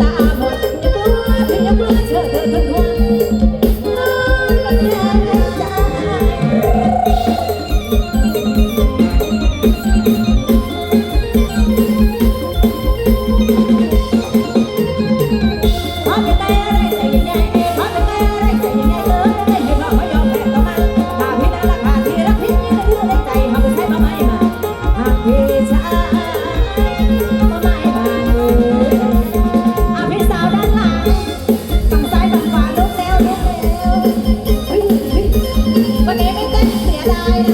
ตาบอดอย่ากลัวเพียงอย่ากลัเธอเธอทนทน Thank you.